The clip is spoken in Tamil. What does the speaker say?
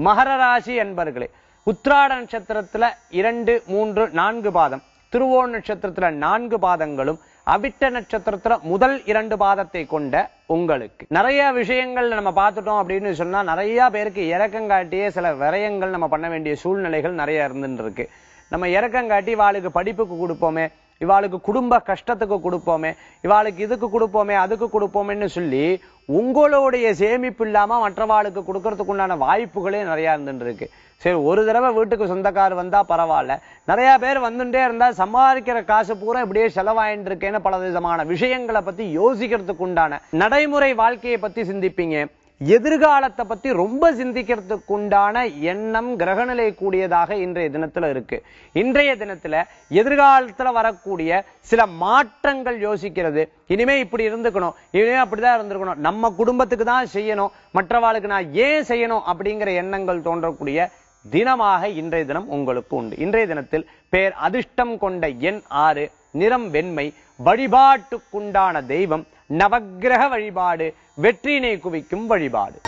மகர ராசி என்பர்களே உத்ராட நட்சத்திரத்துல இரண்டு மூன்று நான்கு பாதம் திருவோண நட்சத்திரத்துல நான்கு பாதங்களும் அவிட்ட நட்சத்திரத்துல முதல் இரண்டு பாதத்தை கொண்ட உங்களுக்கு. நிறைய விஷயங்கள் நம்ம பார்த்துட்டோம் அப்படின்னு சொன்னா நிறைய பேருக்கு இறக்கங்காட்டியே சில விரயங்கள் நம்ம பண்ண வேண்டிய சூழ்நிலைகள் நிறைய இருந்துட்டு இருக்கு. நம்ம இறக்கங்காட்டி வாளுக்கு படிப்புக்கு கொடுப்போமே இவாளுக்கு குடும்ப கஷ்டத்துக்கு கொடுப்போமே இவாளுக்கு இதுக்கு கொடுப்போமே அதுக்கு கொடுப்போமேன்னு சொல்லி உங்களுடைய சேமிப்பு இல்லாம மற்றவாளுக்கு கொடுக்கறதுக்கு உண்டான வாய்ப்புகளே நிறைய இருந்துருக்கு சரி ஒரு தடவை வீட்டுக்கு சொந்தக்கார் வந்தா பரவாயில்ல. நிறைய பேர் வந்துட்டே இருந்தா சம்பாதிக்கிற காசு பூரா இப்படியே செலவாயின்னு இருக்கேன்னு பல விதமான விஷயங்களை பத்தி யோசிக்கிறதுக்கு உண்டான நடைமுறை வாழ்க்கையை பத்தி சிந்திப்பீங்க. எதிர்காலத்தை பத்தி ரொம்ப சிந்திக்கிறதுக்கு உண்டான எண்ணம் கிரகநிலை கூடியதாக இன்றைய தினத்துல இருக்கு. இன்றைய தினத்துல எதிர்காலத்துல வரக்கூடிய சில மாற்றங்கள் யோசிக்கிறது. இனிமே இப்படி இருந்துக்கணும். இனிமே அப்படிதான் இருந்திருக்கணும். நம்ம குடும்பத்துக்கு தான் செய்யணும். மற்றவாளுக்கு நான் ஏன் செய்யணும் அப்படிங்கிற எண்ணங்கள் தோன்றக்கூடிய தினமாக இன்றைய தினம் உங்களுக்கு உண்டு. இன்றைய தினத்தில் பேர் அதிர்ஷ்டம் கொண்ட எண் ஆறு நிறம் வெண்மை வழிபாட்டுக்குண்டான தெய்வம் நவக்கிரக வழிபாடு வெற்றினை குவிக்கும் வழிபாடு.